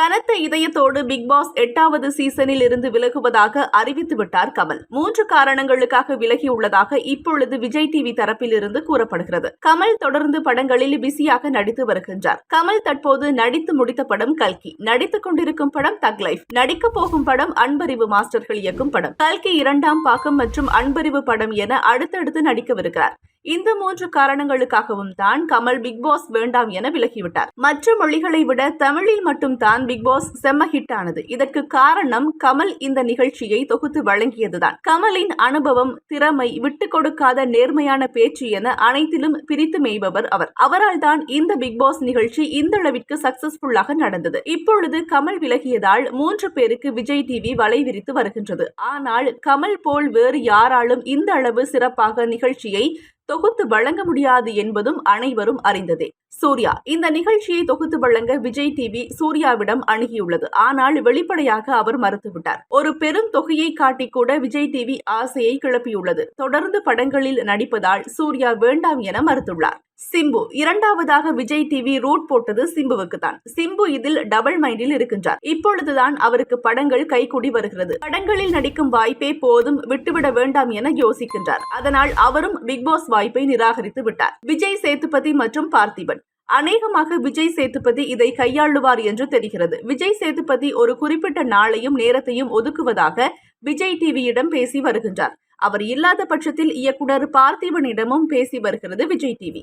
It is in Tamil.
கனத்த இதயத்தோடு பிக் பாஸ் எட்டாவது சீசனில் இருந்து விலகுவதாக அறிவித்து விட்டார் கமல். மூன்று காரணங்களுக்காக விலகியுள்ளதாக இப்பொழுது விஜய் டிவி தரப்பில் இருந்து கூறப்படுகிறது. கமல் தொடர்ந்து படங்களில் பிஸியாக நடித்து வருகின்றார். கமல் தற்போது நடித்து முடித்த படம் கல்கி. நடித்துக் கொண்டிருக்கும் படம் தக் லைஃப் நடிக்கப் போகும் படம் அன்பறிவு மாஸ்டர்கள் இயக்கும் படம். கல்கி இரண்டாம் பாகம் மற்றும் அன்பறிவு படம் என அடுத்தடுத்து நடிக்கவிருக்கிறார். இந்த மூன்று காரணங்களுக்காகவும் தான் கமல் பிக் பாஸ் வேண்டாம் என விலகிவிட்டார். மற்ற மொழிகளை விட தமிழில் மட்டும் தான் பிக் பாஸ் செம்ம ஹிட் ஆனது. இதற்கு காரணம் கமல் இந்த நிகழ்ச்சியை தொகுத்து வழங்கியதுதான். கமலின் அனுபவம் திறமை விட்டு கொடுக்காத நேர்மையான பேச்சு என அனைத்திலும் பிரித்து மேய்பவர் அவர். அவரால் தான் இந்த பிக் பாஸ் நிகழ்ச்சி இந்த அளவிற்கு சக்சஸ்ஃபுல்லாக நடந்தது. இப்பொழுது கமல் விலகியதால் மூன்று பேருக்கு விஜய் டிவி வலை விரித்து வருகின்றது. ஆனால் கமல் போல் வேறு யாராலும் இந்த அளவு சிறப்பாக நிகழ்ச்சியை தொகுத்து வழங்க முடியாது என்பதும் அனைவரும் அறிந்ததே. சூர்யா இந்த நிகழ்ச்சியை தொகுத்து வழங்க விஜய் டிவி சூர்யாவிடம் அணுகியுள்ளது. ஆனால் வெளிப்படையாக அவர் மறுத்துவிட்டார். ஒரு பெரும் தொகையை காட்டி கூட விஜய் டிவி ஆசையை கிளப்பியுள்ளது. தொடர்ந்து படங்களில் நடிப்பதால் சூர்யா வேண்டாம் என மறுத்துள்ளார். சிம்பு. இரண்டாவதாக விஜய் டிவி ரூட் போட்டது சிம்புவுக்கு தான் சிம்பு இதில் டபுள் மைண்டில் இருக்கின்றார். இப்பொழுதுதான் அவருக்கு படங்கள் கைகூடி வருகிறது. படங்களில் நடிக்கும் வாய்ப்பே போதும் விட்டுவிட வேண்டாம் என யோசிக்கின்றார். அதனால் அவரும் பிக் பாஸ் வாய்ப்பை நிராகரித்து விட்டார். விஜய் சேதுபதி மற்றும் பார்த்திபன். அநேகமாக விஜய் சேதுபதி இதை கையாளுவார் என்று தெரிகிறது. விஜய் சேதுபதி ஒரு குறிப்பிட்ட நாளையும் நேரத்தையும் ஒதுக்குவதாக விஜய் டிவியிடம் பேசி வருகின்றார். அவர் இல்லாத பட்சத்தில் இயக்குனர் பார்த்திபனிடமும் பேசி வருகிறது விஜய் டிவி